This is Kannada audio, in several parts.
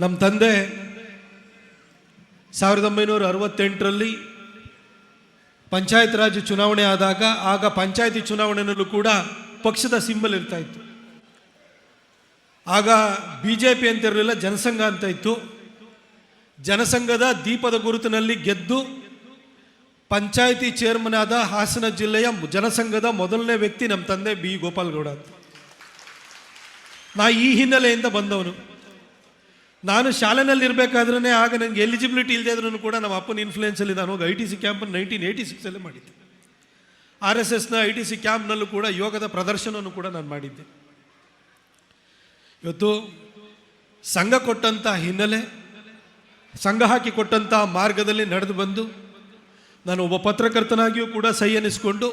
ನಮ್ಮ ತಂದೆ ಸಾವಿರದ ಒಂಬೈನೂರ ಅರವತ್ತೆಂಟರಲ್ಲಿ ಪಂಚಾಯತ್ ರಾಜ್ ಚುನಾವಣೆ ಆದಾಗ ಆಗ ಪಂಚಾಯತಿ ಚುನಾವಣೆಯಲ್ಲೂ ಕೂಡ ಪಕ್ಷದ ಸಿಂಬಲ್ ಇರ್ತಾ ಇತ್ತು. ಆಗ ಬಿ ಜೆ ಪಿ ಅಂತ ಇರಲಿಲ್ಲ ಜನಸಂಘ ಅಂತ ಇತ್ತು. ಜನಸಂಘದ ದೀಪದ ಗುರುತಿನಲ್ಲಿ ಗೆದ್ದು ಪಂಚಾಯತಿ ಚೇರ್ಮನ್ ಆದ ಹಾಸನ ಜಿಲ್ಲೆಯ ಜನಸಂಘದ ಮೊದಲನೇ ವ್ಯಕ್ತಿ ನಮ್ಮ ತಂದೆ ಬಿ. ಗೋಪಾಲ್ಗೌಡ ಅಂತ. ನಾ ಈ ಹಿನ್ನೆಲೆಯಿಂದ ಬಂದವನು. ನಾನು ಶಾಲೆನಲ್ಲಿ ಇರಬೇಕಾದ್ರೆ ಆಗ ನನಗೆ ಎಲಿಜಿಬಿಲಿಟಿ ಇಲ್ಲದೆ ಇದ್ರೂ ಕೂಡ ನಮ್ಮ ಅಪ್ಪನ ಇನ್ಫ್ಲೂಯೆನ್ಸಲ್ಲಿ ನಾನು ಹೋಗಿ I T C camp nineteen eighty ಸಿಕ್ಸಲ್ಲಿ ಮಾಡಿದ್ದೆ. ಆರ್ ಎಸ್ ಎಸ್ನ ಐ ಟಿ ಸಿ ಕ್ಯಾಂಪ್ನಲ್ಲೂ ಕೂಡ ಯೋಗದ ಪ್ರದರ್ಶನವನ್ನು ಕೂಡ ನಾನು ಮಾಡಿದ್ದೆ. ಇವತ್ತು ಸಂಘ ಕೊಟ್ಟಂಥ ಹಿನ್ನೆಲೆ, ಸಂಘ ಹಾಕಿ ಕೊಟ್ಟಂಥ ಮಾರ್ಗದಲ್ಲಿ ನಡೆದು ಬಂದು ನಾನು ಒಬ್ಬ ಪತ್ರಕರ್ತನಾಗಿಯೂ ಕೂಡ ಸಹಿ ಎನಿಸ್ಕೊಂಡು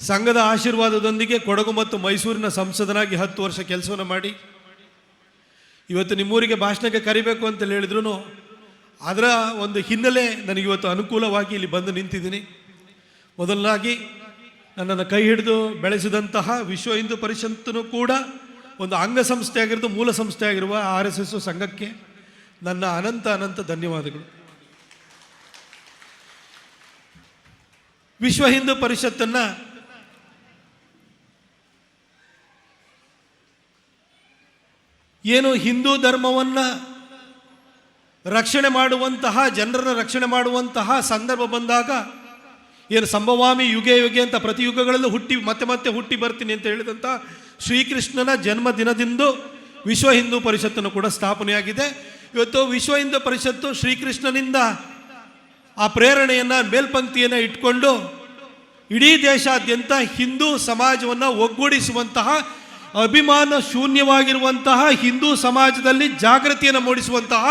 ಸಂಘದ ಆಶೀರ್ವಾದದೊಂದಿಗೆ ಕೊಡಗು ಮತ್ತು ಮೈಸೂರಿನ ಸಂಸದನಾಗಿ ಹತ್ತು ವರ್ಷ ಕೆಲಸವನ್ನು ಮಾಡಿ ಇವತ್ತು ನಿಮ್ಮೂರಿಗೆ ಭಾಷಣಕ್ಕೆ ಕರಿಬೇಕು ಅಂತ ಹೇಳಿದ್ರು ಅದರ ಒಂದು ಹಿನ್ನೆಲೆ ನನಗೆ ಇವತ್ತು ಅನುಕೂಲವಾಗಿ ಇಲ್ಲಿ ಬಂದು ನಿಂತಿದ್ದೀನಿ. ಮೊದಲನಾಗಿ ನನ್ನನ್ನು ಕೈ ಹಿಡಿದು ಬೆಳೆಸಿದಂತಹ ವಿಶ್ವ ಹಿಂದೂ ಪರಿಷತ್ತನ್ನು ಕೂಡ ಒಂದು ಅಂಗಸಂಸ್ಥೆ ಆಗಿರೋದು ಮೂಲ ಸಂಸ್ಥೆ ಆಗಿರುವ ಆರ್ ಎಸ್ ಎಸ್ ಸಂಘಕ್ಕೆ ನನ್ನ ಅನಂತ ಅನಂತ ಧನ್ಯವಾದಗಳು. ವಿಶ್ವ ಹಿಂದೂ ಪರಿಷತ್ತನ್ನು ಏನು ಹಿಂದೂ ಧರ್ಮವನ್ನು ರಕ್ಷಣೆ ಮಾಡುವಂತಹ, ಜನರನ್ನು ರಕ್ಷಣೆ ಮಾಡುವಂತಹ ಸಂದರ್ಭ ಬಂದಾಗ ಏನು ಸಂಭವಾಮಿ ಯುಗೆ ಯುಗೆ ಅಂತ ಪ್ರತಿ ಯುಗಗಳಲ್ಲೂ ಹುಟ್ಟಿ, ಮತ್ತೆ ಮತ್ತೆ ಹುಟ್ಟಿ ಬರ್ತೀನಿ ಅಂತ ಹೇಳಿದಂಥ ಶ್ರೀಕೃಷ್ಣನ ಜನ್ಮದಿನದಿಂದು ವಿಶ್ವ ಹಿಂದೂ ಪರಿಷತ್ತನ್ನು ಕೂಡ ಸ್ಥಾಪನೆಯಾಗಿದೆ. ಇವತ್ತು ವಿಶ್ವ ಹಿಂದೂ ಪರಿಷತ್ತು ಶ್ರೀಕೃಷ್ಣನಿಂದ ಆ ಪ್ರೇರಣೆಯನ್ನು, ಮೇಲ್ಪಂಕ್ತಿಯನ್ನು ಇಟ್ಕೊಂಡು ಇಡೀ ದೇಶಾದ್ಯಂತ ಹಿಂದೂ ಸಮಾಜವನ್ನು ಒಗ್ಗೂಡಿಸುವಂತಹ ಅಭಿಮಾನ ಶೂನ್ಯವಾಗಿರುವಂತಹ ಹಿಂದೂ ಸಮಾಜದಲ್ಲಿ ಜಾಗೃತಿಯನ್ನು ಮೂಡಿಸುವಂತಹ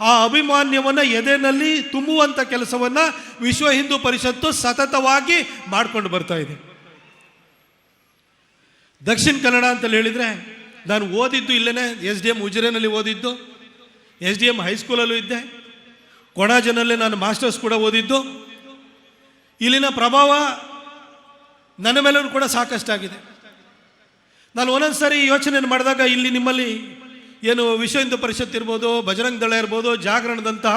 ಆ ಅಭಿಮಾನ್ಯವನ್ನು ಎದೆನಲ್ಲಿ ತುಂಬುವಂಥ ಕೆಲಸವನ್ನು ವಿಶ್ವ ಹಿಂದೂ ಪರಿಷತ್ತು ಸತತವಾಗಿ ಮಾಡಿಕೊಂಡು ಬರ್ತಾ ಇದೆ. ದಕ್ಷಿಣ ಕನ್ನಡ ಅಂತ ಹೇಳಿದರೆ, ನಾನು ಓದಿದ್ದು ಇಲ್ಲೇ ಎಸ್ ಡಿ ಎಂ ಉಜಿರೆನಲ್ಲಿ ಓದಿದ್ದು, ಎಸ್ ಡಿ ಎಂ ಹೈಸ್ಕೂಲಲ್ಲೂ ಇದ್ದೆ ಕೊಣಾಜನಲ್ಲೇ ನಾನು ಮಾಸ್ಟರ್ಸ್ ಕೂಡ ಓದಿದ್ದು. ಇಲ್ಲಿನ ಪ್ರಭಾವ ನನ್ನ ಮೇಲೂ ಕೂಡ ಸಾಕಷ್ಟಾಗಿದೆ. ನಾನು ಒಂದೊಂದು ಸಾರಿ ಯೋಚನೆ ಮಾಡಿದಾಗ ಇಲ್ಲಿ ನಿಮ್ಮಲ್ಲಿ ಏನು ವಿಶ್ವ ಹಿಂದೂ ಪರಿಷತ್ ಇರ್ಬೋದು ಬಜರಂಗ್ ದಳ ಇರ್ಬೋದು, ಜಾಗರಣದಂತಹ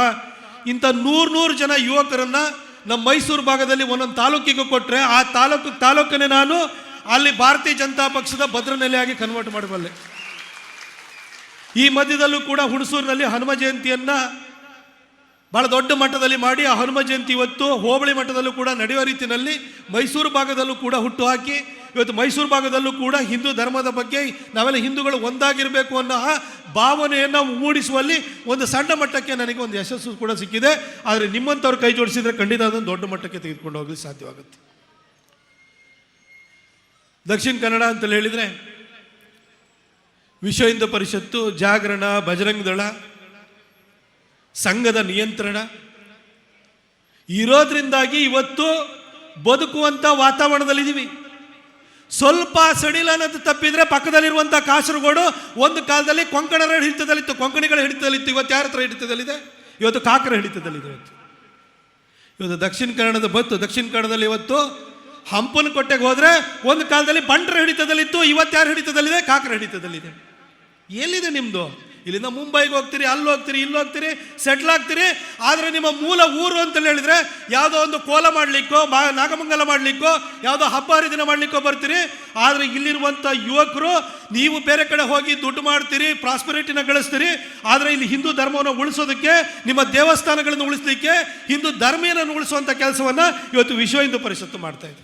ಇಂಥ ನೂರು ನೂರು ಜನ ಯುವಕರನ್ನು ನಮ್ಮ ಮೈಸೂರು ಭಾಗದಲ್ಲಿ ಒಂದೊಂದು ತಾಲೂಕಿಗೂ ಕೊಟ್ಟರೆ ಆ ತಾಲೂಕು ತಾಲೂಕನ್ನೇ ನಾನು ಅಲ್ಲಿ ಭಾರತೀಯ ಜನತಾ ಪಕ್ಷದ ಭದ್ರನೆಲೆಯಾಗಿ ಕನ್ವರ್ಟ್ ಮಾಡಬಲ್ಲೆ. ಈ ಮಧ್ಯದಲ್ಲೂ ಕೂಡ ಹುಣಸೂರಿನಲ್ಲಿ ಹನುಮ ಜಯಂತಿಯನ್ನು ಭಾಳ ದೊಡ್ಡ ಮಟ್ಟದಲ್ಲಿ ಮಾಡಿ, ಆ ಹನುಮ ಜಯಂತಿ ಇವತ್ತು ಹೋಬಳಿ ಮಟ್ಟದಲ್ಲೂ ಕೂಡ ನಡೆಯುವ ರೀತಿಯಲ್ಲಿ ಮೈಸೂರು ಭಾಗದಲ್ಲೂ ಕೂಡ ಹುಟ್ಟು ಹಾಕಿ ಇವತ್ತು ಮೈಸೂರು ಭಾಗದಲ್ಲೂ ಕೂಡ ಹಿಂದೂ ಧರ್ಮದ ಬಗ್ಗೆ ನಾವೆಲ್ಲ ಹಿಂದೂಗಳು ಒಂದಾಗಿರಬೇಕು ಅನ್ನೋ ಭಾವನೆಯನ್ನು ಮೂಡಿಸುವಲ್ಲಿ ಒಂದು ಸಣ್ಣ ಮಟ್ಟಕ್ಕೆ ನನಗೆ ಒಂದು ಯಶಸ್ಸು ಕೂಡ ಸಿಕ್ಕಿದೆ. ಆದರೆ ನಿಮ್ಮಂಥವ್ರು ಕೈ ಜೋಡಿಸಿದರೆ ಖಂಡಿತ ಅದನ್ನು ದೊಡ್ಡ ಮಟ್ಟಕ್ಕೆ ತೆಗೆದುಕೊಂಡು ಹೋಗಲಿಕ್ಕೆ ಸಾಧ್ಯವಾಗುತ್ತೆ. ದಕ್ಷಿಣ ಕನ್ನಡ ಅಂತ ಹೇಳಿದರೆ ವಿಶ್ವ ಹಿಂದೂ ಪರಿಷತ್ತು, ಜಾಗರಣ, ಬಜರಂಗ ದಳ, ಸಂಘದ ನಿಯಂತ್ರಣ ಇರೋದ್ರಿಂದಾಗಿ ಇವತ್ತು ಬದುಕುವಂಥ ವಾತಾವರಣದಲ್ಲಿದ್ದೀವಿ. ಸ್ವಲ್ಪ ಸಡಿಲ ಅನ್ನೋದು ತಪ್ಪಿದ್ರೆ ಪಕ್ಕದಲ್ಲಿರುವಂಥ ಕಾಸರಗೋಡು ಒಂದು ಕಾಲದಲ್ಲಿ ಕೊಂಕಣರ ಹಿಡಿತದಲ್ಲಿತ್ತು, ಕೊಂಕಣಿಗಳ ಹಿಡಿತದಲ್ಲಿತ್ತು. ಇವತ್ತು ಯಾರ ಹತ್ರ ಹಿಡಿತದಲ್ಲಿದೆ? ಇವತ್ತು ಕಾಕರ ಹಿಡಿತದಲ್ಲಿದೆ ಇವತ್ತು. ಇವತ್ತು ದಕ್ಷಿಣ ಕನ್ನಡದ ಬತ್ತು, ದಕ್ಷಿಣ ಕನ್ನಡದಲ್ಲಿ ಇವತ್ತು ಹಂಪನ ಕೊಟ್ಟೆಗೆ ಹೋದರೆ ಒಂದು ಕಾಲದಲ್ಲಿ ಬಂಟರ ಹಿಡಿತದಲ್ಲಿತ್ತು, ಇವತ್ತು ಯಾರು ಹಿಡಿತದಲ್ಲಿದೆ? ಕಾಕರ ಹಿಡಿತದಲ್ಲಿದೆ. ಎಲ್ಲಿದೆ ನಿಮ್ಮದು ಇಲ್ಲಿಂದ ಮುಂಬೈಗೆ ಹೋಗ್ತೀರಿ, ಅಲ್ಲಿ ಹೋಗ್ತೀರಿ, ಇಲ್ಲಿ ಹೋಗ್ತೀರಿ ಸೆಟ್ಲ್ ಆಗ್ತೀರಿ. ಆದರೆ ನಿಮ್ಮ ಮೂಲ ಊರು ಅಂತ ಹೇಳಿದ್ರೆ ಯಾವುದೋ ಒಂದು ಕೋಲ ಮಾಡಲಿಕ್ಕೋ, ಮಾ, ನಾಗಮಂಗಲ ಮಾಡಲಿಕ್ಕೋ, ಯಾವುದೋ ಹಬ್ಬ ಹರಿದಿನ ಮಾಡಲಿಕ್ಕೋ ಬರ್ತೀರಿ. ಆದರೆ ಇಲ್ಲಿರುವಂಥ ಯುವಕರು, ನೀವು ಬೇರೆ ಕಡೆ ಹೋಗಿ ದುಡ್ಡು ಮಾಡ್ತೀರಿ ಪ್ರಾಸ್ಪರಿಟಿನ ಗಳಿಸ್ತೀರಿ. ಆದರೆ ಇಲ್ಲಿ ಹಿಂದೂ ಧರ್ಮವನ್ನು ಉಳಿಸೋದಕ್ಕೆ, ನಿಮ್ಮ ದೇವಸ್ಥಾನಗಳನ್ನು ಉಳಿಸಲಿಕ್ಕೆ, ಹಿಂದೂ ಧರ್ಮೀಯನನ್ನು ಉಳಿಸುವಂಥ ಕೆಲಸವನ್ನು ಇವತ್ತು ವಿಶ್ವ ಹಿಂದೂ ಪರಿಷತ್ತು ಮಾಡ್ತಾ ಇದೆ.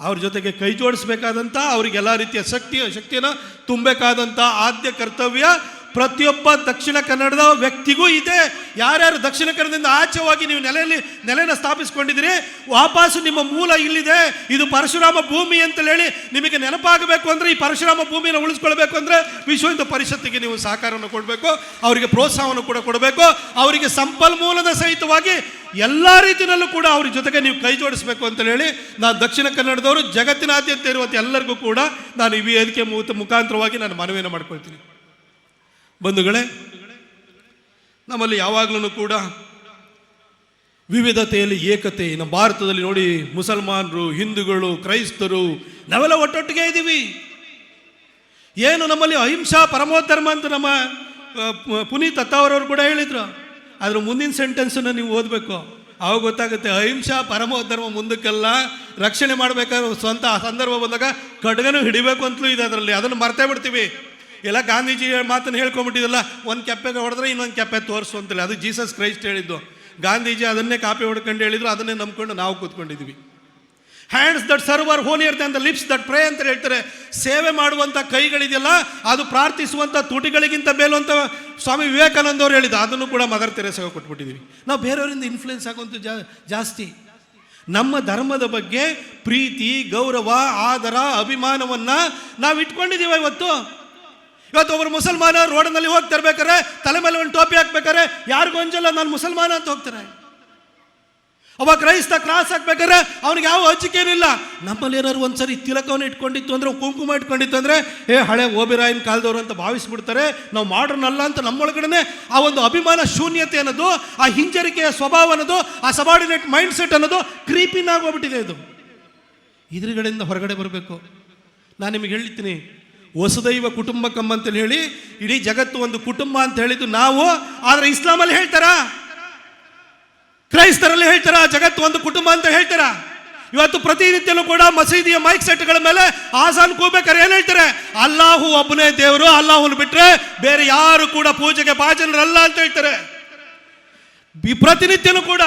ಅವ್ರ ಜೊತೆಗೆ ಕೈ ಜೋಡಿಸ್ಬೇಕಾದಂಥ ಅವರಿಗೆಲ್ಲ ರೀತಿಯ ಶಕ್ತಿ ಶಕ್ತಿಯನ್ನು ತುಂಬಬೇಕಾದಂಥ ಆದ್ಯ ಕರ್ತವ್ಯ ಪ್ರತಿಯೊಬ್ಬ ದಕ್ಷಿಣ ಕನ್ನಡದ ವ್ಯಕ್ತಿಗೂ ಇದೆ. ಯಾರ್ಯಾರು ದಕ್ಷಿಣ ಕನ್ನಡದಿಂದ ಆಚೆವಾಗಿ ನೀವು ನೆಲೆಯಲ್ಲಿ, ನೆಲೆನ ಸ್ಥಾಪಿಸ್ಕೊಂಡಿದ್ದೀರಿ, ವಾಪಸ್ಸು ನಿಮ್ಮ ಮೂಲ ಇಲ್ಲಿದೆ. ಇದು ಪರಶುರಾಮ ಭೂಮಿ ಅಂತ ಹೇಳಿ ನಿಮಗೆ ನೆನಪಾಗಬೇಕು ಅಂದರೆ, ಈ ಪರಶುರಾಮ ಭೂಮಿಯನ್ನು ಉಳಿಸ್ಕೊಳ್ಬೇಕು ಅಂದರೆ ವಿಶ್ವ ಹಿಂದೂ ಪರಿಷತ್ತಿಗೆ ನೀವು ಸಹಕಾರವನ್ನು ಕೊಡಬೇಕು, ಅವರಿಗೆ ಪ್ರೋತ್ಸಾಹವನ್ನು ಕೂಡ ಕೊಡಬೇಕು, ಅವರಿಗೆ ಸಂಪನ್ಮೂಲದ ಸಹಿತವಾಗಿ ಎಲ್ಲ ರೀತಿಯಲ್ಲೂ ಕೂಡ ಅವ್ರ ಜೊತೆಗೆ ನೀವು ಕೈ ಜೋಡಿಸಬೇಕು ಅಂತ ಹೇಳಿ ನಾನು ದಕ್ಷಿಣ ಕನ್ನಡದವರು ಜಗತ್ತಿನಾದ್ಯಂತ ಇರುವಂಥ ಎಲ್ಲರಿಗೂ ಕೂಡ ನಾನು ಈ ವೇದಿಕೆ ಮುಖ- ಮುಖಾಂತರವಾಗಿ ನಾನು ಮನವಿಯನ್ನು ಮಾಡ್ಕೊಳ್ತೀನಿ. ಬಂಧುಗಳೇ, ನಮ್ಮಲ್ಲಿ ಯಾವಾಗಲೂ ಕೂಡ ವಿವಿಧತೆಯಲ್ಲಿ ಏಕತೆ. ನಮ್ಮ ಭಾರತದಲ್ಲಿ ನೋಡಿ ಮುಸಲ್ಮಾನರು, ಹಿಂದೂಗಳು, ಕ್ರೈಸ್ತರು, ನಾವೆಲ್ಲ ಒಟ್ಟೊಟ್ಟಿಗೆ ಇದ್ದೀವಿ. ಏನು ನಮ್ಮಲ್ಲಿ ಅಹಿಂಸಾ ಪರಮೋಧರ್ಮ ಅಂತ ನಮ್ಮ ಪುನೀತ್ ಅತ್ತಾವರವ್ರು ಕೂಡ ಹೇಳಿದ್ರು. ಅದ್ರ ಮುಂದಿನ ಸೆಂಟೆನ್ಸನ್ನು ನೀವು ಓದಬೇಕು. ಅವಾಗ ಗೊತ್ತಾಗುತ್ತೆ ಅಹಿಂಸಾ ಪರಮೋಧರ್ಮ ಮುಂದಕ್ಕೆಲ್ಲ ರಕ್ಷಣೆ ಮಾಡಬೇಕಾದ್ರೆ ಸ್ವಂತ ಸಂದರ್ಭ ಬಂದಾಗ ಕಡ್ಗನೂ ಹಿಡಿಬೇಕು ಅಂತಲೂ ಇದೆ ಅದರಲ್ಲಿ. ಅದನ್ನು ಮರ್ತೇ ಬಿಡ್ತೀವಿ. ಎಲ್ಲ ಗಾಂಧೀಜಿ ಮಾತನ್ನು ಹೇಳ್ಕೊಂಬಿಟ್ಟಿದ್ದಲ್ಲ ಒಂದು ಕೆಪ್ಪೆಗೆ ಹೊಡೆದ್ರೆ ಇನ್ನೊಂದು ಕೆಪ್ಪೆ ತೋರಿಸು ಅಂತೇಳಿ ಅದು ಜೀಸಸ್ ಕ್ರೈಸ್ಟ್ ಹೇಳಿದ್ದು. ಗಾಂಧೀಜಿ ಅದನ್ನೇ ಕಾಪಿ ಹೊಡ್ಕೊಂಡು ಹೇಳಿದ್ರು, ಅದನ್ನೇ ನಂಬ್ಕೊಂಡು ನಾವು ಕೂತ್ಕೊಂಡಿದ್ವಿ. Hands that serve are holier than the lips that pray ಅಂತ ಹೇಳ್ತಾರೆ. ಸೇವೆ ಮಾಡುವಂಥ ಕೈಗಳಿದೆಯಲ್ಲ, ಅದು ಪ್ರಾರ್ಥಿಸುವಂಥ ತುಟಿಗಳಿಗಿಂತ ಮೇಲುವಂಥ ಸ್ವಾಮಿ ವಿವೇಕಾನಂದ ಅವರು ಹೇಳಿದ ಅದನ್ನು ಕೂಡ ಮದರ್ ತೆರೆಸಾಗ ಕೊಟ್ಬಿಟ್ಟಿದ್ದೀವಿ ನಾವು ಬೇರೆಯವರಿಂದ ಇನ್ಫ್ಲುಯೆನ್ಸ್ ಆಗುವಂಥ ಜಾ, ಜಾಸ್ತಿ. ನಮ್ಮ ಧರ್ಮದ ಬಗ್ಗೆ ಪ್ರೀತಿ, ಗೌರವ, ಆದರ, ಅಭಿಮಾನವನ್ನು ನಾವು ಇಟ್ಕೊಂಡಿದ್ದೀವ ಇವತ್ತು. ಇವತ್ತು ಒಬ್ಬರು ಮುಸಲ್ಮಾನ ರೋಡ್ನಲ್ಲಿ ಹೋಗ್ತಿರ್ಬೇಕಾರೆ ತಲೆ ಮೇಲೆ ಒಂದು ಟೋಪಿ ಹಾಕ್ಬೇಕಾರೆ ಯಾರಿಗೂ ಅಂಜಲ್ಲ, ನಾನು ಮುಸಲ್ಮಾನ ಅಂತ ಹೋಗ್ತಾರೆ. ಒಬ್ಬ ಕ್ರೈಸ್ತ ಕ್ರಾಸ್ ಹಾಕ್ಬೇಕಾದ್ರೆ ಅವ್ನಿಗೆ ಯಾವ ಇಲ್ಲ ನಮ್ಮಲ್ಲಿ ಏನಾದ್ರು ಒಂದ್ಸರಿ ತಿಲಕವನ್ನು ಇಟ್ಕೊಂಡಿತ್ತು ಅಂದ್ರೆ, ಕುಂಕುಮ ಇಟ್ಕೊಂಡಿತ್ತು ಅಂದ್ರೆ, ಏ ಹಳೆ ಓಬಿರಾಯನ್ ಕಾಲದವರು ಅಂತ ಭಾವಿಸ್ಬಿಡ್ತಾರೆ, ನಾವು ಮಾಡ್ರನ್ ಅಲ್ಲ ಅಂತ ನಮ್ಮೊಳಗಡೆ ಆ ಒಂದು ಅಭಿಮಾನ ಶೂನ್ಯತೆ ಅನ್ನೋದು, ಆ ಹಿಂಜರಿಕೆಯ ಸ್ವಭಾವ ಅನ್ನೋದು, ಆ ಸಬಾರ್ಡಿನೇಟ್ ಮೈಂಡ್ ಸೆಟ್ ಅನ್ನೋದು ಕ್ರೀಪಿನ ಆಗೋಗ್ಬಿಟ್ಟಿದೆ ಇದು. ಇದ್ರಗಡೆಯಿಂದ ಹೊರಗಡೆ ಬರಬೇಕು. ನಾನು ನಿಮಗೆ ಹೇಳ್ತೀನಿ ವಸುದೈವ ಕುಟುಂಬಕಂ ಅಂತೇಳಿ ಹೇಳಿ, ಇಡೀ ಜಗತ್ತು ಒಂದು ಕುಟುಂಬ ಅಂತ ಹೇಳಿದ್ದು ನಾವು. ಆದರೆ ಇಸ್ಲಾಮಲ್ಲಿ ಹೇಳ್ತಾರಾ? ಕ್ರೈಸ್ತರಲ್ಲಿ ಹೇಳ್ತಾರ? ಜಗತ್ತು ಒಂದು ಕುಟುಂಬ ಅಂತ ಹೇಳ್ತಾರ? ಇವತ್ತು ಪ್ರತಿನಿತ್ಯನೂ ಕೂಡ ಮಸೀದಿಯ ಮೈಕ್ ಸೆಟ್ಗಳ ಮೇಲೆ ಆಸಾನ್ ಕೂಬೇಕಾರೆ ಏನ್ ಹೇಳ್ತಾರೆ? ಅಲ್ಲಾಹು ಒಬ್ಬನೇ ದೇವರು, ಅಲ್ಲಾಹುನ್ ಬಿಟ್ಟರೆ ಬೇರೆ ಯಾರು ಕೂಡ ಪೂಜೆಗೆ ಭಾಜನರಲ್ಲ ಅಂತ ಹೇಳ್ತಾರೆ. ಪ್ರತಿನಿತ್ಯನೂ ಕೂಡ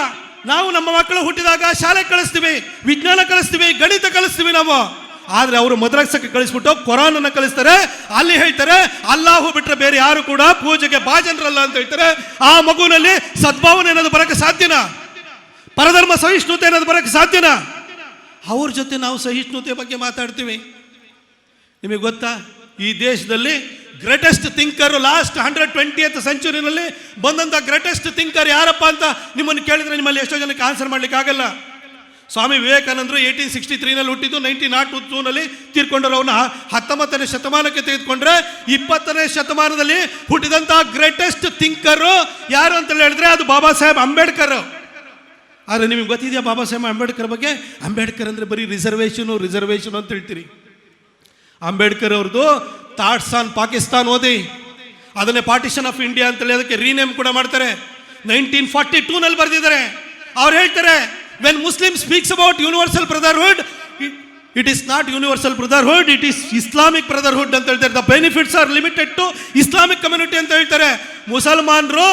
ನಾವು ನಮ್ಮ ಮಕ್ಕಳು ಹುಟ್ಟಿದಾಗ ಶಾಲೆ ಕಳಿಸ್ತೀವಿ, ವಿಜ್ಞಾನ ಕಲಿಸ್ತೀವಿ ಗಣಿತ ಕಲಿಸ್ತೀವಿ ನಾವು. ಆದ್ರೆ ಅವರು ಮದ್ರಾಸಕ್ಕೆ ಕಳಿಸ್ಬಿಟ್ಟು ಕೊರೋನನ್ನು ಕಳಿಸ್ತಾರೆ. ಅಲ್ಲಿ ಹೇಳ್ತಾರೆ, ಅಲ್ಲಾಹು ಬಿಟ್ಟರೆ ಬೇರೆ ಯಾರು ಕೂಡ ಪೂಜೆಗೆ ಬಾಜನರಲ್ಲ ಅಂತ ಹೇಳ್ತಾರೆ. ಆ ಮಗುವಿನಲ್ಲಿ ಸದ್ಭಾವನೆ ಅನ್ನೋದು ಬರೋಕ್ಕೆ ಸಾಧ್ಯನಾ? ಪರಧರ್ಮ ಸಹಿಷ್ಣುತೆ ಅನ್ನೋದು ಬರಕ್ಕೆ ಸಾಧ್ಯನಾ? ಅವ್ರ ಜೊತೆ ನಾವು ಸಹಿಷ್ಣುತೆ ಬಗ್ಗೆ ಮಾತಾಡ್ತೀವಿ. ನಿಮಗೆ ಗೊತ್ತಾ? ಈ ದೇಶದಲ್ಲಿ greatest thinker last hundred twentieth ಸೆಂಚುರಿನಲ್ಲಿ ಬಂದಂಥ ಗ್ರೇಟೆಸ್ಟ್ ಥಿಂಕರ್ ಯಾರಪ್ಪ ಅಂತ ನಿಮ್ಮನ್ನು ಕೇಳಿದ್ರೆ ನಿಮ್ಮಲ್ಲಿ ಎಷ್ಟೋ ಜನಕ್ಕೆ ಆನ್ಸರ್ ಮಾಡಲಿಕ್ಕೆ ಆಗಲ್ಲ ಸ್ವಾಮಿ ವಿವೇಕಾನಂದರು ಏಯ್ಟೀನ್ ಸಿಕ್ಸ್ಟಿ ತ್ರೀನಲ್ಲಿ ಹುಟ್ಟಿದ್ದು ನೈನ್ಟೀನ್ ನಾಟ್ ಟೂನಲ್ಲಿ ತೀರ್ಕೊಂಡರು. ಅವನ್ನ ಹತ್ತೊಂಬತ್ತನೇ ಶತಮಾನಕ್ಕೆ ತೆಗೆದುಕೊಂಡ್ರೆ, ಇಪ್ಪತ್ತನೇ ಶತಮಾನದಲ್ಲಿ ಹುಟ್ಟಿದಂತಹ ಗ್ರೇಟೆಸ್ಟ್ ಥಿಂಕರು ಯಾರು ಅಂತ ಹೇಳಿದ್ರೆ ಅದು ಬಾಬಾ ಸಾಹೇಬ್ ಅಂಬೇಡ್ಕರ್. ಆದರೆ ನಿಮಗೆ ಗೊತ್ತಿದೆಯಾ ಬಾಬಾ ಸಾಹೇಬ್ ಅಂಬೇಡ್ಕರ್ ಬಗ್ಗೆ? ಅಂಬೇಡ್ಕರ್ ಅಂದರೆ ಬರೀ ರಿಸರ್ವೇಷನು ರಿಸರ್ವೇಷನ್ ಅಂತ ಹೇಳ್ತೀರಿ. ಅಂಬೇಡ್ಕರ್ ಅವ್ರದ್ದು ಥಾಟ್ಸ್ ಆನ್ ಪಾಕಿಸ್ತಾನ್ ಓದಿ. ಅದನ್ನೇ ಪಾರ್ಟಿಷನ್ ಆಫ್ ಇಂಡಿಯಾ ಅಂತೇಳಿ ಅದಕ್ಕೆ ರೀನೇಮ್ ಕೂಡ ಮಾಡ್ತಾರೆ. ನೈನ್ಟೀನ್ ಫಾರ್ಟಿ ಟೂನಲ್ಲಿ ಬರೆದಿದ್ದಾರೆ. ಅವ್ರು ಹೇಳ್ತಾರೆ when Muslim speaks about universal brotherhood it is not universal brotherhood it is Islamic brotherhood ಅಂತ ಹೇಳ್ತಾರೆ the benefits are limited to Islamic community ಅಂತ ಹೇಳ್ತಾರೆ ಮುಸಲ್ಮಾನರು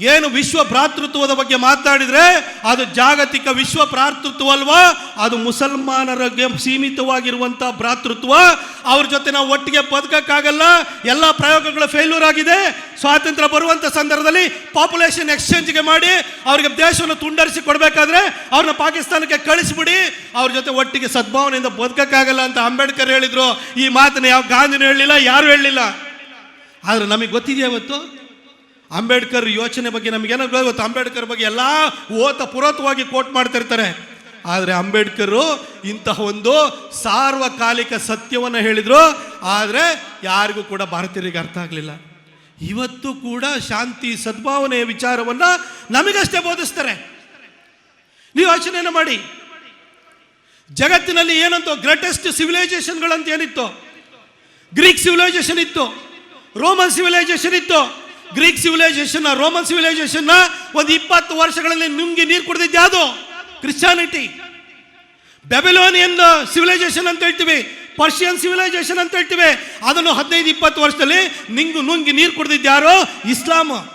ಏನು ವಿಶ್ವ ಭ್ರಾತೃತ್ವದ ಬಗ್ಗೆ ಮಾತಾಡಿದ್ರೆ ಅದು ಜಾಗತಿಕ ವಿಶ್ವ ಭ್ರಾತೃತ್ವ ಅಲ್ವಾ? ಅದು ಮುಸಲ್ಮಾನರಿಗೆ ಸೀಮಿತವಾಗಿರುವಂಥ ಭ್ರಾತೃತ್ವ ಅವ್ರ ಜೊತೆ ನಾವು ಒಟ್ಟಿಗೆ ಬದುಕಕ್ಕಾಗಲ್ಲ. ಎಲ್ಲ ಪ್ರಯೋಗಗಳು ಫೇಲ್ಯೂರ್ ಆಗಿದೆ. ಸ್ವಾತಂತ್ರ್ಯ ಬರುವಂಥ ಸಂದರ್ಭದಲ್ಲಿ ಪಾಪ್ಯುಲೇಷನ್ ಎಕ್ಸ್ಚೇಂಜ್ಗೆ ಮಾಡಿ ಅವರಿಗೆ ದೇಶವನ್ನು ತುಂಡರಿಸಿ ಕೊಡಬೇಕಾದ್ರೆ ಅವ್ರನ್ನ ಪಾಕಿಸ್ತಾನಕ್ಕೆ ಕಳಿಸ್ಬಿಡಿ. ಅವ್ರ ಜೊತೆ ಒಟ್ಟಿಗೆ ಸದ್ಭಾವನೆಯಿಂದ ಬದುಕಕ್ಕಾಗಲ್ಲ ಅಂತ ಅಂಬೇಡ್ಕರ್ ಹೇಳಿದ್ರು. ಈ ಮಾತನ್ನು ಯಾವ ಗಾಂಧಿನೂ ಹೇಳಲಿಲ್ಲ, ಯಾರು ಹೇಳಲಿಲ್ಲ. ಆದ್ರೆ ನಮಗೆ ಗೊತ್ತಿದೆಯಾ ಇವತ್ತು? ಅಂಬೇಡ್ಕರ್ ಯೋಚನೆ ಬಗ್ಗೆ ನಮಗೇನೋ ಗೊತ್ತು ಅಂಬೇಡ್ಕರ್ ಬಗ್ಗೆ ಎಲ್ಲ ಓತ ಪುರೋತವಾಗಿ ಕೋಟ್ ಮಾಡ್ತಿರ್ತಾರೆ. ಆದರೆ ಅಂಬೇಡ್ಕರು ಇಂತಹ ಒಂದು ಸಾರ್ವಕಾಲಿಕ ಸತ್ಯವನ್ನು ಹೇಳಿದರು. ಆದರೆ ಯಾರಿಗೂ ಕೂಡ ಭಾರತೀಯರಿಗೆ ಅರ್ಥ ಆಗಲಿಲ್ಲ. ಇವತ್ತು ಕೂಡ ಶಾಂತಿ ಸದ್ಭಾವನೆಯ ವಿಚಾರವನ್ನು ನಮಗಷ್ಟೇ ಬೋಧಿಸ್ತಾರೆ. ನೀವು ಯೋಚನೆಯನ್ನು ಮಾಡಿ. ಜಗತ್ತಿನಲ್ಲಿ ಏನಂತೋ ಗ್ರೇಟೆಸ್ಟ್ ಸಿವಿಲೈಸೇಷನ್ಗಳಂತ ಏನಿತ್ತು? ಗ್ರೀಕ್ ಸಿವಿಲೈಸೇಷನ್ ಇತ್ತು. ರೋಮನ್ ಸಿವಿಲೈಸೇಷನ್ ಇತ್ತು. ಗ್ರೀಕ್ ಸಿವಿಲೈಸೇಷನ್ ರೋಮನ್ ಸಿವಿಲೈಸೇಷನ್ ಒಂದು ಇಪ್ಪತ್ತು ವರ್ಷಗಳಲ್ಲಿ ನುಂಗಿ ನೀರು ಕುಡಿದಿದ್ದು ಯಾವುದು? ಕ್ರಿಶ್ಚಾನಿಟಿ ಬೆಬೆಲೋನಿಯನ್ ಸಿವಿಲೈಸೇಷನ್ ಅಂತ ಹೇಳ್ತೀವಿ. ಪರ್ಷಿಯನ್ ಸಿವಿಲೈಸೇಷನ್ ಅಂತ ಹೇಳ್ತೀವಿ. ಅದನ್ನು ಹದಿನೈದು, ಇಪ್ಪತ್ತು ವರ್ಷದಲ್ಲಿ ನಿಂಗು ನುಂಗಿ ನೀರು ಕುಡಿದಿದ್ದು ಯಾರು? ಇಸ್ಲಾಮ್.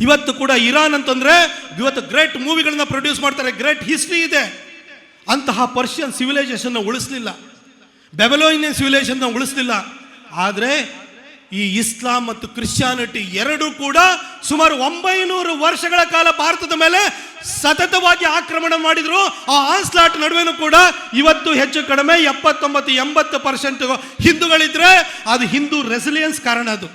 ಇವತ್ತು ಕೂಡ ಇರಾನ್ ಅಂತಂದ್ರೆ ಇವತ್ತು ಗ್ರೇಟ್ ಮೂವಿಗಳನ್ನ ಪ್ರೊಡ್ಯೂಸ್ ಮಾಡ್ತಾರೆ. ಗ್ರೇಟ್ ಹಿಸ್ಟ್ರಿ ಇದೆ. ಅಂತಹ ಪರ್ಷಿಯನ್ ಸಿವಿಲೈಸೇಷನ್ನ ಉಳಿಸ್ಲಿಲ್ಲ. ಬೆಬಲೋನಿಯನ್ ಸಿವಿಲೈಸೇಷನ್ನ ಉಳಿಸ್ಲಿಲ್ಲ. ಆದರೆ ಈ ಇಸ್ಲಾಂ ಮತ್ತು ಕ್ರಿಶ್ಚಿಯಾನಿಟಿ ಎರಡೂ ಕೂಡ ಸುಮಾರು ಒಂಬೈನೂರು ವರ್ಷಗಳ ಕಾಲ ಭಾರತದ ಮೇಲೆ ಸತತವಾಗಿ ಆಕ್ರಮಣ ಮಾಡಿದ್ರು. ಆ ಆನ್ಸ್ಲಾಟ್ ನಡುವೆನೂ ಕೂಡ ಇವತ್ತು ಹೆಚ್ಚು ಕಡಿಮೆ ಎಪ್ಪತ್ತೊಂಬತ್ತು, ಎಂಬತ್ತು ಪರ್ಸೆಂಟ್ ಹಿಂದೂಗಳಿದ್ರೆ ಅದು ಹಿಂದೂ ರೆಸಿಲಿಯನ್ಸ್ ಕಾರಣ ಅದು.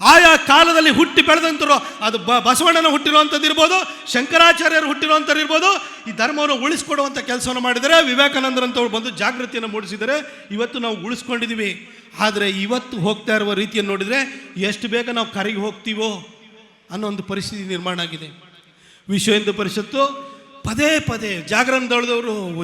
ಆಯಾ ಕಾಲದಲ್ಲಿ ಹುಟ್ಟಿ ಬೆಳೆದಂತರು ಅದು ಬ, ಬಸವಣ್ಣನ ಹುಟ್ಟಿರುವಂಥದ್ದು ಇರ್ಬೋದು, ಶಂಕರಾಚಾರ್ಯರು ಹುಟ್ಟಿರುವಂಥದ್ದು ಇರ್ಬೋದು, ಈ ಧರ್ಮವನ್ನು ಉಳಿಸ್ಕೊಡುವಂಥ ಕೆಲಸವನ್ನು ಮಾಡಿದರೆ ವಿವೇಕಾನಂದರಂಥವ್ರು ಬಂದು ಜಾಗೃತಿಯನ್ನು ಮೂಡಿಸಿದರೆ ಇವತ್ತು ನಾವು ಉಳಿಸ್ಕೊಂಡಿದ್ದೀವಿ. ಆದರೆ ಇವತ್ತು ಹೋಗ್ತಾ ಇರುವ ರೀತಿಯನ್ನು ನೋಡಿದರೆ ಎಷ್ಟು ಬೇಗ ನಾವು ಕರೆಗೆ ಹೋಗ್ತೀವೋ ಅನ್ನೋ ಒಂದು ಪರಿಸ್ಥಿತಿ ನಿರ್ಮಾಣ ಆಗಿದೆ. ವಿಶ್ವ ಹಿಂದೂ ಪರಿಷತ್ತು ಪದೇ ಪದೇ ಜಾಗರಣದೊಳದವರು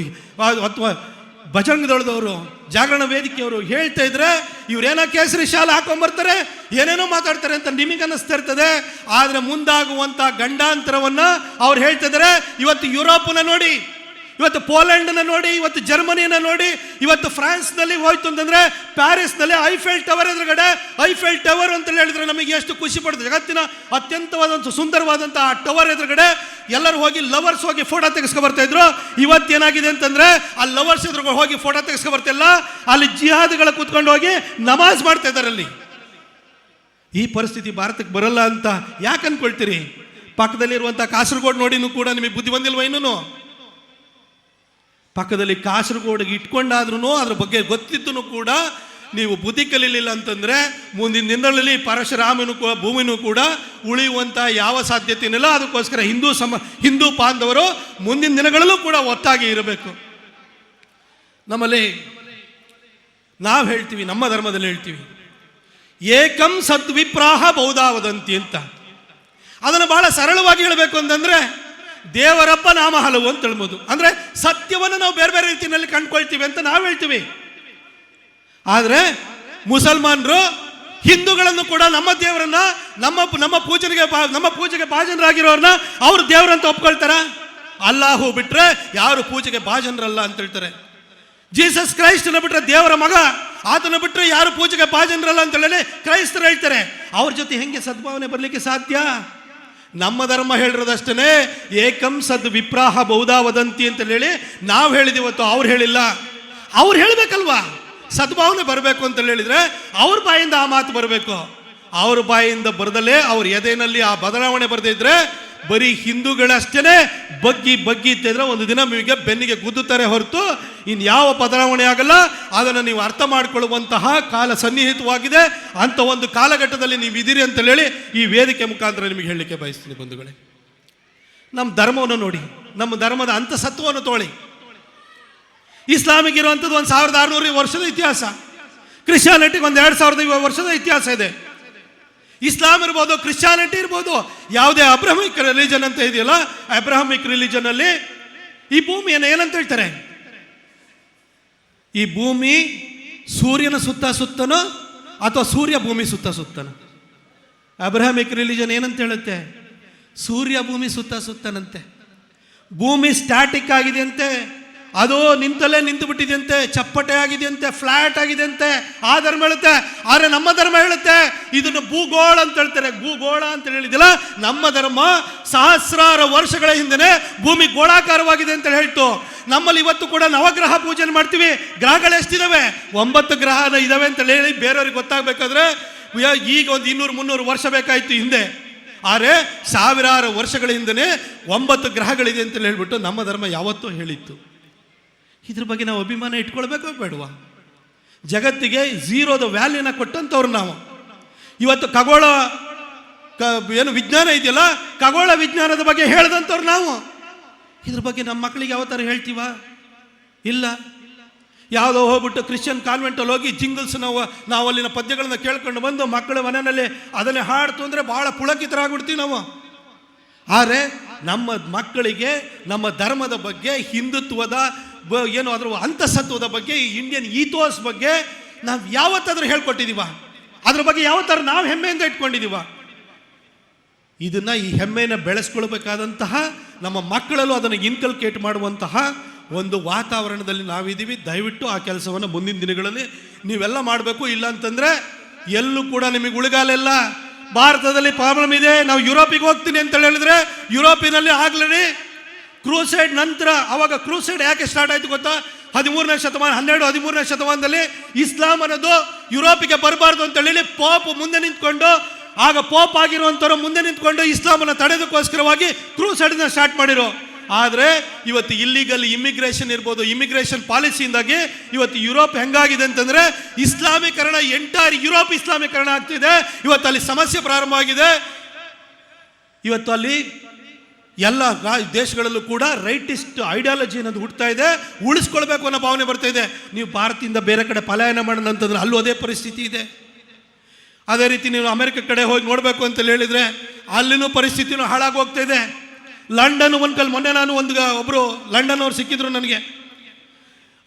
ಅಥವಾ ಭಜಂಗದಳದವರು ಜಾಗರಣ ವೇದಿಕೆಯವರು ಹೇಳ್ತಾ ಇದ್ರೆ ಇವರೇನೋ ಕೇಸರಿ ಶಾಲೆ ಹಾಕೊಂಡ್ಬರ್ತಾರೆ ಏನೇನೋ ಮಾತಾಡ್ತಾರೆ ಅಂತ ನಿಮಗೆ ಅನ್ನಿಸ್ತಾ ಇರ್ತದೆ. ಆದರೆ ಮುಂದಾಗುವಂಥ ಗಂಡಾಂತರವನ್ನು ಅವ್ರು ಹೇಳ್ತಾ ಇದ್ದಾರೆ ಇವತ್ತು ಯುರೋಪನ್ನ ನೋಡಿ ಇವತ್ತು ಪೋಲೆಂಡ್ನ ನೋಡಿ, ಇವತ್ತು ಜರ್ಮನಿನ ನೋಡಿ, ಇವತ್ತು ಫ್ರಾನ್ಸ್ನಲ್ಲಿ ಹೋಯ್ತು ಅಂತಂದ್ರೆ ಪ್ಯಾರಿಸ್ನಲ್ಲಿ ಐಫೆಲ್ ಟವರ್ ಎದುರುಗಡೆ, ಐಫೆಲ್ ಟವರ್ ಅಂತ ಹೇಳಿದ್ರೆ ನಮಗೆ ಎಷ್ಟು ಖುಷಿ ಪಡ್ತದೆ ಜಗತ್ತಿನ ಅತ್ಯಂತವಾದಂಥ ಸುಂದರವಾದಂಥ ಆ ಟವರ್ ಎದುರುಗಡೆ ಎಲ್ಲರೂ ಹೋಗಿ ಲವರ್ಸ್ ಹೋಗಿ ಫೋಟೋ ತೆಗೆಸ್ಕೊ ಬರ್ತಾ ಇದ್ರು. ಇವತ್ತೇನಾಗಿದೆ ಅಂತಂದ್ರೆ ಆ ಲವರ್ಸ್ ಎದುರುಗಡೆ ಹೋಗಿ ಫೋಟೋ ತೆಗೆಸ್ಕೊ ಬರ್ತಿಲ್ಲ ಅಲ್ಲಿ ಜಿಹಾದ್ಗಳ ಕೂತ್ಕೊಂಡು ಹೋಗಿ ನಮಾಜ್ ಮಾಡ್ತಾ ಇದ್ದಾರೆ ಅಲ್ಲಿ. ಈ ಪರಿಸ್ಥಿತಿ ಭಾರತಕ್ಕೆ ಬರಲ್ಲ ಅಂತ ಯಾಕೆ ಅನ್ಕೊಳ್ತೀರಿ? ಪಕ್ಕದಲ್ಲಿರುವಂಥ ಕಾಸರಗೋಡು ನೋಡಿನೂ ಕೂಡ ನಿಮಗೆ ಬುದ್ಧಿ ಬಂದಿಲ್ವ ಇನ್ನೂ ಪಕ್ಕದಲ್ಲಿ ಕಾಸರಗೋಡಿಗೆ ಇಟ್ಕೊಂಡಾದ್ರೂ ಅದ್ರ ಬಗ್ಗೆ ಗೊತ್ತಿತ್ತು ಕೂಡ ನೀವು ಬುದ್ಧಿ ಕಲೀಲಿಲ್ಲ ಅಂತಂದ್ರೆ ಮುಂದಿನ ದಿನಗಳಲ್ಲಿ ಪರಶುರಾಮನು ಭೂಮಿನೂ ಕೂಡ ಉಳಿಯುವಂಥ ಯಾವ ಸಾಧ್ಯತೆಯಿಲ್ಲ ಅದಕ್ಕೋಸ್ಕರ ಹಿಂದೂ ಸಮ, ಹಿಂದೂ ಬಾಂಧವರು ಮುಂದಿನ ದಿನಗಳಲ್ಲೂ ಕೂಡ ಒತ್ತಾಗಿ ಇರಬೇಕು. ನಮ್ಮಲ್ಲಿ ನಾವು ಹೇಳ್ತೀವಿ, ನಮ್ಮ ಧರ್ಮದಲ್ಲಿ ಹೇಳ್ತೀವಿ. ಏಕಂ ಸದ್ವಿಪ್ರಾಹ ಬೌದ್ಧಾವದಂತಿ ಅಂತ. ಅದನ್ನು ಬಹಳ ಸರಳವಾಗಿ ಹೇಳಬೇಕು ಅಂತಂದ್ರೆ ದೇವರಪ್ಪ ನಾಮ ಹಲವು ಅಂತ ಹೇಳ್ಬೋದು. ಅಂದ್ರೆ ಸತ್ಯವನ್ನು ನಾವು ಬೇರೆ ಬೇರೆ ರೀತಿಯಲ್ಲಿ ಕಂಡುಕೊಳ್ತೀವಿ ಅಂತ ನಾವು ಹೇಳ್ತೀವಿ. ಆದರೆ ಮುಸಲ್ಮಾನರು ಹಿಂದೂಗಳನ್ನು ಕೂಡ ನಮ್ಮ ದೇವರನ್ನ, ನಮ್ಮ ನಮ್ಮ ಪೂಜೆಗೆ ಬಾ- ನಮ್ಮ ಪೂಜೆಗೆ ಭಾಜನರಾಗಿರೋರನ್ನ ಅವ್ರು ದೇವರಂತ ಒಪ್ಕೊಳ್ತಾರ? ಅಲ್ಲಾಹು ಬಿಟ್ರೆ ಯಾರು ಪೂಜೆಗೆ ಭಾಜನರಲ್ಲ ಅಂತ ಹೇಳ್ತಾರೆ. ಜೀಸಸ್ ಕ್ರೈಸ್ತನ ಬಿಟ್ರೆ ದೇವರ ಮಗ, ಆತನ ಬಿಟ್ರೆ ಯಾರು ಪೂಜೆಗೆ ಭಾಜನರಲ್ಲ ಅಂತ ಹೇಳಿ ಕ್ರೈಸ್ತರು ಹೇಳ್ತಾರೆ. ಅವ್ರ ಜೊತೆ ಹೆಂಗೆ ಸದ್ಭಾವನೆ ಬರಲಿಕ್ಕೆ ಸಾಧ್ಯ? ನಮ್ಮ ಧರ್ಮ ಹೇಳಿರೋದಷ್ಟೇ ಏಕಂ ಸದ್ ವಿಪ್ರಾಹ ಬೌದ್ಧ ವದಂತಿ ಅಂತ ಹೇಳಿ ನಾವು ಹೇಳಿದಿವತ್ತು ಅವ್ರು ಹೇಳಿಲ್ಲ. ಅವ್ರು ಹೇಳಬೇಕಲ್ವಾ? ಸದ್ಭಾವನೆ ಬರಬೇಕು ಅಂತ ಹೇಳಿದ್ರೆ ಅವ್ರ ಬಾಯಿಂದ ಆ ಮಾತು ಬರಬೇಕು. ಅವ್ರ ಬಾಯಿಂದ ಬರದಲ್ಲೇ ಅವ್ರ ಎದೆನಲ್ಲಿ ಆ ಬದಲಾವಣೆ ಬರದಿದ್ರೆ ಬರೀ ಹಿಂದೂಗಳಷ್ಟೇ ಬಗ್ಗಿ ಬಗ್ಗಿ ಇತ್ತಿದ್ರೆ ಒಂದು ದಿನ ನಿಮಗೆ ಬೆನ್ನಿಗೆ ಗುದ್ದುತ್ತಾರೆ ಹೊರತು ಇನ್ನು ಯಾವ ಬದಲಾವಣೆ ಆಗಲ್ಲ. ಅದನ್ನು ನೀವು ಅರ್ಥ ಮಾಡಿಕೊಳ್ಳುವಂತಹ ಕಾಲ ಸನ್ನಿಹಿತವಾಗಿದೆ. ಅಂತ ಒಂದು ಕಾಲಘಟ್ಟದಲ್ಲಿ ನೀವು ಇದ್ದೀರಿ ಅಂತ ಹೇಳಿ ಈ ವೇದಿಕೆ ಮುಖಾಂತರ ನಿಮಗೆ ಹೇಳಲಿಕ್ಕೆ ಬಯಸ್ತೀನಿ ಬಂಧುಗಳೇ. ನಮ್ಮ ಧರ್ಮವನ್ನು ನೋಡಿ, ನಮ್ಮ ಧರ್ಮದ ಅಂತಸತ್ವವನ್ನು ತೋಳಿ. ಇಸ್ಲಾಮಿಕ್ ಇರುವಂಥದ್ದು ಒಂದು ಸಾವಿರದ ಆರುನೂರು ವರ್ಷದ ಇತಿಹಾಸ. ಕ್ರಿಶ್ಚಿಯಾನಿಟಿಗೆ ಒಂದು ಎರಡು ಸಾವಿರದ ವರ್ಷದ ಇತಿಹಾಸ ಇದೆ. ಇಸ್ಲಾಂ ಇರ್ಬೋದು, ಕ್ರಿಶ್ಚಿಯಾನಿಟಿ ಇರ್ಬೋದು, ಯಾವುದೇ ಅಬ್ರಹಮಿಕ್ ರಿಲಿಜನ್ ಅಂತ ಇದೆಯಲ್ಲ, ಅಬ್ರಹಮಿಕ್ ರಿಲಿಜನ್ ಅಲ್ಲಿ ಈ ಭೂಮಿಯನ್ನು ಏನಂತ ಹೇಳ್ತಾರೆ? ಈ ಭೂಮಿ ಸೂರ್ಯನ ಸುತ್ತ ಸುತ್ತನೋ ಅಥವಾ ಸೂರ್ಯ ಭೂಮಿ ಸುತ್ತ ಸುತ್ತನೋ? ಅಬ್ರಹಮಿಕ್ ರಿಲಿಜನ್ ಏನಂತ ಹೇಳುತ್ತೆ? ಸೂರ್ಯ ಭೂಮಿ ಸುತ್ತ ಸುತ್ತನಂತೆ. ಭೂಮಿ ಸ್ಟ್ಯಾಟಿಕ್ ಆಗಿದೆ ಅಂತೆ. ಅದು ನಿಂತಲ್ಲೇ ನಿಂತು ಬಿಟ್ಟಿದೆಯಂತೆ ಚಪ್ಪಟೆ ಆಗಿದೆಯಂತೆ, ಫ್ಲಾಟ್ ಆಗಿದೆಯಂತೆ, ಆ ಧರ್ಮ ಹೇಳುತ್ತೆ, ಆದರೆ ನಮ್ಮ ಧರ್ಮ ಹೇಳುತ್ತೆ, ಇದನ್ನು ಭೂಗೋಳ ಅಂತ ಹೇಳ್ತಾರೆ. ಭೂಗೋಳ ಅಂತ ಹೇಳಿದಿಲ್ಲ ನಮ್ಮ ಧರ್ಮ ಸಹಸ್ರಾರು ವರ್ಷಗಳ ಹಿಂದೆ ಭೂಮಿ ಗೋಳಾಕಾರವಾಗಿದೆ ಅಂತ ಹೇಳ್ತು. ನಮ್ಮಲ್ಲಿ ಇವತ್ತು ಕೂಡ ನವಗ್ರಹ ಪೂಜೆ ಮಾಡ್ತೀವಿ. ಗ್ರಹಗಳು ಎಷ್ಟಿದಾವೆ? ಒಂಬತ್ತು ಗ್ರಹ ಇದಾವೆ ಅಂತ ಹೇಳಿ ಬೇರೆಯವ್ರಿಗೆ ಗೊತ್ತಾಗಬೇಕಾದ್ರೆ ಈಗ ಒಂದು ಇನ್ನೂರು, ಮುನ್ನೂರು ವರ್ಷ ಬೇಕಾಯ್ತು ಹಿಂದೆ. ಆದರೆ ಸಾವಿರಾರು ವರ್ಷಗಳ ಹಿಂದೆ ಒಂಬತ್ತು ಗ್ರಹಗಳಿದೆ ಅಂತ ಹೇಳ್ಬಿಟ್ಟು ನಮ್ಮ ಧರ್ಮ ಯಾವತ್ತೂ ಹೇಳಿತ್ತು. ಇದ್ರ ಬಗ್ಗೆ ನಾವು ಅಭಿಮಾನ ಇಟ್ಕೊಳ್ಬೇಕೋ ಬೇಡವಾ? ಜಗತ್ತಿಗೆ ಝೀರೋದ ವ್ಯಾಲ್ಯೂನ ಕೊಟ್ಟಂಥವ್ರು ನಾವು. ಇವತ್ತು ಖಗೋಳ ಕ, ಏನು ವಿಜ್ಞಾನ ಇದೆಯಲ್ಲ, ಖಗೋಳ ವಿಜ್ಞಾನದ ಬಗ್ಗೆ ಹೇಳ್ದಂಥವ್ರು ನಾವು. ಇದ್ರ ಬಗ್ಗೆ ನಮ್ಮ ಮಕ್ಕಳಿಗೆ ಯಾವ ಥರ ಹೇಳ್ತೀವ? ಇಲ್ಲ. ಯಾವುದೋ ಹೋಗ್ಬಿಟ್ಟು ಕ್ರಿಶ್ಚಿಯನ್ ಕಾನ್ವೆಂಟಲ್ಲಿ ಹೋಗಿ ಜಿಂಗಲ್ಸ್ ನಾವು ನಾವು ಅಲ್ಲಿನ ಪದ್ಯಗಳನ್ನ ಕೇಳ್ಕೊಂಡು ಬಂದು ಮಕ್ಕಳ ಮನೆಯಲ್ಲಿ ಅದನ್ನೇ ಹಾಡ್ತು ಅಂದರೆ ಭಾಳ ಪುಳಕಿತರಾಗ್ಬಿಡ್ತೀವಿ ನಾವು. ಆದರೆ ನಮ್ಮ ಮಕ್ಕಳಿಗೆ, ನಮ್ಮ ಧರ್ಮದ ಬಗ್ಗೆ ಹಿಂದುತ್ವದ ಏನು ಅದರ ಅಂತಸತ್ವದ ಬಗ್ಗೆ, ಈ ಇಂಡಿಯನ್ ಈಥೋಸ್ ಬಗ್ಗೆ ನಾವು ಯಾವತ್ತಾದ್ರೂ ಹೇಳ್ಕೊಟ್ಟಿದೀವ. ಅದ್ರ ಬಗ್ಗೆ ಯಾವತ್ತಾದ್ರೂ ನಾವು ಹೆಮ್ಮೆಯಿಂದ ಇಟ್ಕೊಂಡಿದೀವ. ಇದನ್ನ ಈ ಹೆಮ್ಮೆಯನ್ನು ಬೆಳೆಸ್ಕೊಳ್ಬೇಕಾದಂತಹ ನಮ್ಮ ಮಕ್ಕಳಲ್ಲೂ ಅದನ್ನು ಇನ್ಕಲ್ಕೇಟ್ ಮಾಡುವಂತಹ ಒಂದು ವಾತಾವರಣದಲ್ಲಿ ನಾವಿದ್ದೀವಿ ದಯವಿಟ್ಟು ಆ ಕೆಲಸವನ್ನು ಮುಂದಿನ ದಿನಗಳಲ್ಲಿ ನೀವೆಲ್ಲ ಮಾಡಬೇಕು. ಇಲ್ಲ ಅಂತಂದ್ರೆ ಎಲ್ಲೂ ಕೂಡ ನಿಮಗೆ ಉಳಿಗಾಲೆಲ್ಲ ಭಾರತದಲ್ಲಿ ಪ್ರಾಬ್ಲಮ್ ಇದೆ. ನಾವು ಯುರೋಪಿಗೆ ಹೋಗ್ತೀನಿ ಅಂತ ಹೇಳಿದ್ರೆ ಯುರೋಪಿನಲ್ಲಿ ಆಗ್ಲೇ ಕ್ರೂಸೈಡ್ ನಂತರ ಅವಾಗ ಕ್ರೂಸೈಡ್ ಯಾಕೆ ಸ್ಟಾರ್ಟ್ ಆಯ್ತು ಗೊತ್ತಾ? ಹದಿಮೂರನೇ ಶತಮಾನ, ಹನ್ನೆರಡು, ಹದಿಮೂರನೇ ಶತಮಾನದಲ್ಲಿ ಇಸ್ಲಾಂ ಅನ್ನೋದು ಯುರೋಪಿಗೆ ಬರಬಾರ್ದು ಅಂತ ಹೇಳಿ ಪೋಪ್ ಮುಂದೆ ನಿಂತ್ಕೊಂಡು, ಆಗ ಪೋಪ್ ಆಗಿರುವಂಥವ್ರು ಮುಂದೆ ನಿಂತ್ಕೊಂಡು ಇಸ್ಲಾಮನ್ನು ತಡೆದಕ್ಕೋಸ್ಕರವಾಗಿ ಕ್ರೂಸೈಡ್ನ ಸ್ಟಾರ್ಟ್ ಮಾಡಿರೋ. ಆದರೆ ಇವತ್ತು ಇಲ್ಲಿಗಲ್ ಇಮಿಗ್ರೇಷನ್ ಇರ್ಬೋದು ಇಮಿಗ್ರೇಷನ್ ಪಾಲಿಸಿಯಿಂದಾಗಿ ಇವತ್ತು ಯುರೋಪ್ ಹೆಂಗಾಗಿದೆ ಅಂತಂದ್ರೆ ಇಸ್ಲಾಮೀಕರಣ, ಎಂಟೈರ್ ಯುರೋಪ್ ಇಸ್ಲಾಮೀಕರಣ ಆಗ್ತಿದೆ. ಇವತ್ತು ಅಲ್ಲಿ ಸಮಸ್ಯೆ ಪ್ರಾರಂಭವಾಗಿದೆ. ಇವತ್ತು ಅಲ್ಲಿ ಎಲ್ಲ ದೇಶಗಳಲ್ಲೂ ಕೂಡ ರೈಟಿಸ್ಟ್ ಐಡಿಯಾಲಜಿ ಅನ್ನೋದು ಹುಡ್ತಾ ಇದೆ. ಉಳಿಸ್ಕೊಳ್ಬೇಕು ಅನ್ನೋ ಭಾವನೆ ಬರ್ತಾ ಇದೆ. ನೀವು ಭಾರತದಿಂದ ಬೇರೆ ಕಡೆ ಪಲಾಯನ ಮಾಡೋಣ ಅಂತಂದ್ರೆ ಅಲ್ಲೂ ಅದೇ ಪರಿಸ್ಥಿತಿ ಇದೆ. ಅದೇ ರೀತಿ ನೀವು ಅಮೆರಿಕ ಕಡೆ ಹೋಗಿ ನೋಡಬೇಕು ಅಂತ ಹೇಳಿದರೆ ಅಲ್ಲಿನೂ ಪರಿಸ್ಥಿತಿನೂ ಹಾಳಾಗಿ ಹೋಗ್ತಾ ಇದೆ. ಲಂಡನ್ ಒಂದು ಕಲ್ ಮೊನ್ನೆ ನಾನು ಒಂದು ಒಬ್ಬರು ಲಂಡನ್ ಅವ್ರು ಸಿಕ್ಕಿದ್ರು ನನಗೆ.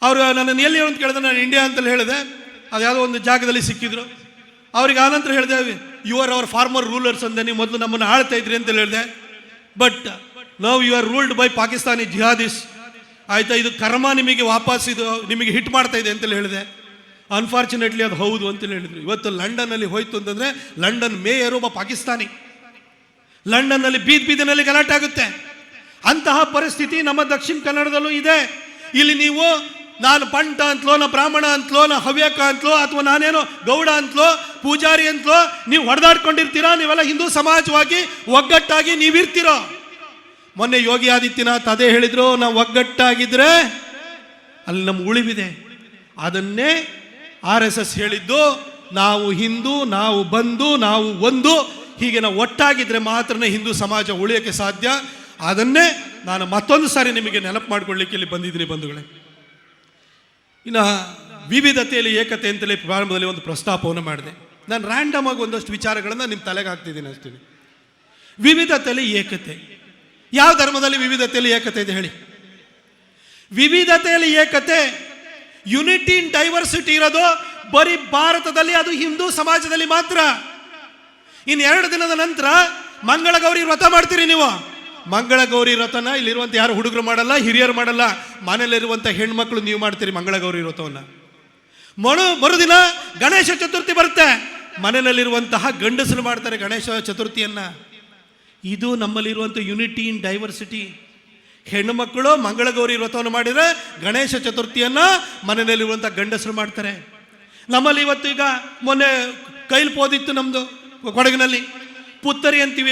ಅವರು ನನ್ನನ್ನು ಎಲ್ಲಿ ಅಂತ ಕೇಳಿದ್ರೆ ನಾನು ಇಂಡಿಯಾ ಅಂತಲೇ ಹೇಳಿದೆ. ಅದು ಯಾವುದೋ ಒಂದು ಜಾಗದಲ್ಲಿ ಸಿಕ್ಕಿದ್ರು. ಅವ್ರಿಗೆ ಆನಂತರ ಹೇಳಿದೆ you are our former rulers ಅಂದೆ. ನೀವು ಮೊದಲು ನಮ್ಮನ್ನು ಆಳ್ತಾ ಇದ್ರಿ ಅಂತ ಹೇಳಿದೆ. But now you are ruled by Pakistani jihadis ಆಯ್ತಾ, ಇದು ಕರ್ಮ ನಿಮಗೆ ವಾಪಸ್ ಇದು, ನಿಮಗೆ ಹಿಟ್ ಮಾಡ್ತಾ ಇದೆ ಅಂತೇಳಿ ಹೇಳಿದೆ. ಅನ್ಫಾರ್ಚುನೇಟ್ಲಿ ಅದು ಹೌದು ಅಂತೇಳಿ ಹೇಳಿದ್ರು. ಇವತ್ತು ಲಂಡನ್ನಲ್ಲಿ ಹೋಯ್ತು ಅಂತಂದ್ರೆ, ಲಂಡನ್ ಮೇಯರ್ ಒಬ್ಬ ಪಾಕಿಸ್ತಾನಿ. ಲಂಡನ್ನಲ್ಲಿ ಬೀದ್ ಬೀದಿನಲ್ಲಿ ಗಲಾಟೆ ಆಗುತ್ತೆ. ಅಂತಹ ಪರಿಸ್ಥಿತಿ ನಮ್ಮ ದಕ್ಷಿಣ ಕನ್ನಡದಲ್ಲೂ ಇದೆ. ಇಲ್ಲಿ ನೀವು, ನಾನು ಪಂಟ ಅಂತಲೋ, ನಾ ಬ್ರಾಹ್ಮಣ ಅಂತಲೋ, ನಾ ಹವ್ಯಕ ಅಂತಲೋ, ಅಥವಾ ನಾನೇನೋ ಗೌಡ ಅಂತಲೋ ಪೂಜಾರಿ ಅಂತಲೋ ನೀವು ಹೊಡೆದಾಡ್ಕೊಂಡಿರ್ತೀರಾ? ನೀವೆಲ್ಲ ಹಿಂದೂ ಸಮಾಜವಾಗಿ ಒಗ್ಗಟ್ಟಾಗಿ ನೀವಿರ್ತೀರೋ. ಮೊನ್ನೆ ಯೋಗಿ ಆದಿತ್ಯನಾಥ್ ಅದೇ ಹೇಳಿದ್ರು ನಾವು ಒಗ್ಗಟ್ಟಾಗಿದ್ರೆ ಅಲ್ಲಿ ನಮ್ಗೆ ಉಳಿವಿದೆ. ಅದನ್ನೇ ಆರ್ ಎಸ್ ಎಸ್ ಹೇಳಿದ್ದು, ನಾವು ಹಿಂದೂ, ನಾವು ಬಂದು ನಾವು ಒಂದು. ಹೀಗೆ ನಾವು ಒಟ್ಟಾಗಿದ್ರೆ ಮಾತ್ರನೇ ಹಿಂದೂ ಸಮಾಜ ಉಳಿಯೋಕ್ಕೆ ಸಾಧ್ಯ. ಅದನ್ನೇ ನಾನು ಮತ್ತೊಂದು ಸಾರಿ ನಿಮಗೆ ನೆನಪು ಮಾಡ್ಕೊಳ್ಳಿಕ್ಕೆ ಇಲ್ಲಿ ಬಂದಿದ್ದೀನಿ ಬಂಧುಗಳೇ. ಇನ್ನು ವಿವಿಧತೆಯಲ್ಲಿ ಏಕತೆ ಅಂತಲೇ ಪ್ರಾರಂಭದಲ್ಲಿ ಒಂದು ಪ್ರಸ್ತಾಪವನ್ನು ಮಾಡಿದೆ. ನಾನು ರ್ಯಾಂಡಮ್ ಆಗಿ ಒಂದಷ್ಟು ವಿಚಾರಗಳನ್ನು ನಿಮ್ಮ ತಲೆಗೆ ಹಾಕ್ತಿದ್ದೀನಿ ಅಷ್ಟೇ ವಿವಿಧತೆಯಲ್ಲಿ ಏಕತೆ. ಯಾವ ಧರ್ಮದಲ್ಲಿ ವಿವಿಧತೆಯಲ್ಲಿ ಏಕತೆ ಇದೆ ಹೇಳಿ. ವಿವಿಧತೆಯಲ್ಲಿ ಏಕತೆ ಯುನಿಟಿ ಇನ್ ಡೈವರ್ಸಿಟಿ ಇರೋದು ಬರೀ ಭಾರತದಲ್ಲಿ, ಅದು ಹಿಂದೂ ಸಮಾಜದಲ್ಲಿ ಮಾತ್ರ. ಇನ್ನು ಎರಡು ದಿನದ ನಂತರ ಮಂಗಳ ಗೌರಿ ವ್ರತ ಮಾಡ್ತೀರಿ ನೀವು. ಮಂಗಳ ಗೌರಿ ವ್ರತನ ಇಲ್ಲಿರುವಂಥ ಯಾರು ಹುಡುಗರು ಮಾಡಲ್ಲ, ಹಿರಿಯರು ಮಾಡಲ್ಲ ಮನೇಲಿರುವಂಥ ಹೆಣ್ಮಕ್ಳು ನೀವು ಮಾಡ್ತೀರಿ ಮಂಗಳ ಗೌರಿ ವ್ರತವನ್ನ. ಮರು ಮರುದಿನ ಗಣೇಶ ಚತುರ್ಥಿ ಬರುತ್ತೆ. ಮನೆಯಲ್ಲಿರುವಂತಹ ಗಂಡಸರು ಮಾಡ್ತಾರೆ ಗಣೇಶ ಚತುರ್ಥಿಯನ್ನ. ಇದು ನಮ್ಮಲ್ಲಿರುವಂಥ ಯುನಿಟಿ ಇನ್ ಡೈವರ್ಸಿಟಿ ಹೆಣ್ಣು ಮಕ್ಕಳು ಮಂಗಳಗೌರಿ ವ್ರತವನ್ನು ಮಾಡಿದರೆ ಗಣೇಶ ಚತುರ್ಥಿಯನ್ನ ಮನೆಯಲ್ಲಿರುವಂಥ ಗಂಡಸರು ಮಾಡ್ತಾರೆ. ನಮ್ಮಲ್ಲಿ ಇವತ್ತು ಈಗ ಮೊನ್ನೆ ಕೈಲಿ ಪೋದಿತ್ತು ನಮ್ಮದು ಕೊಡಗಿನಲ್ಲಿ. ಪುತ್ತರಿ ಅಂತೀವಿ